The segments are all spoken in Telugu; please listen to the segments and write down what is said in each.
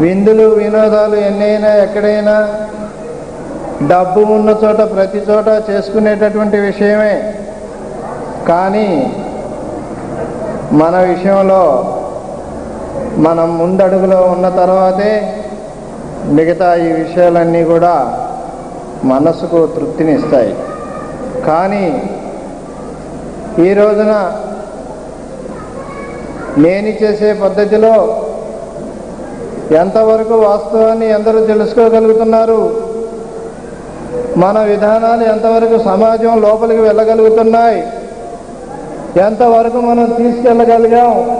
విందులు వినోదాలు ఎన్నైనా ఎక్కడైనా డబ్బు ఉన్న చోట ప్రతి చోట చేసుకునేటటువంటి విషయమే. కానీ మన విషయంలో మనం ముందడుగులో ఉన్న తర్వాతే మిగతా ఈ విషయాలన్నీ కూడా మనసుకు తృప్తినిస్తాయి. కానీ ఈ రోజున నేను చేసే పద్ధతిలో ఎంతవరకు వాస్తవాన్ని ఎందరూ తెలుసుకోగలుగుతున్నారు? మన విధానాలు ఎంతవరకు సమాజం లోపలికి వెళ్ళగలుగుతున్నాయి? ఎంతవరకు మనం తీసుకెళ్ళగలిగాం?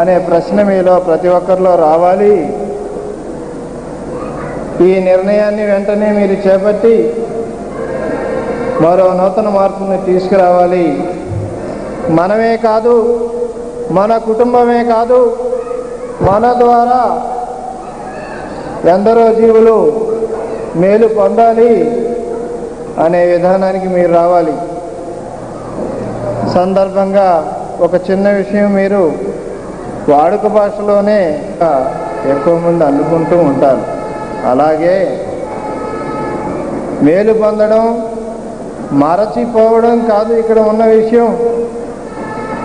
అనే ప్రశ్న మీలో ప్రతి ఒక్కరిలో రావాలి. ఈ నిర్ణయాన్ని వెంటనే మీరు చేపట్టి మరో నూతన మార్పుని తీసుకురావాలి. మనమే కాదు మన కుటుంబమే కాదు మన ద్వారా ఎందరో జీవులు మేలు పొందాలి అనే విధానానికి మీరు రావాలి. సందర్భంగా ఒక చిన్న విషయం మీరు వాడుక భాషలోనే ఎక్కువ మంది అందుకుంటూ ఉంటారు. అలాగే మేలు పొందడం మరచిపోవడం కాదు ఇక్కడ ఉన్న విషయం.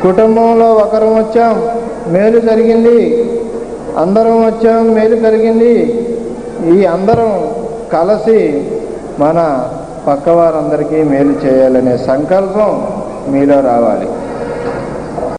కుటుంబంలో ఒకరం వచ్చాం మేలు జరిగింది. అందరం వచ్చాం మేలు కలిగింది. ఈ అందరం కలిసి మన పక్కవారందరికీ మేలు చేయాలనే సంకల్పం మీలో రావాలి.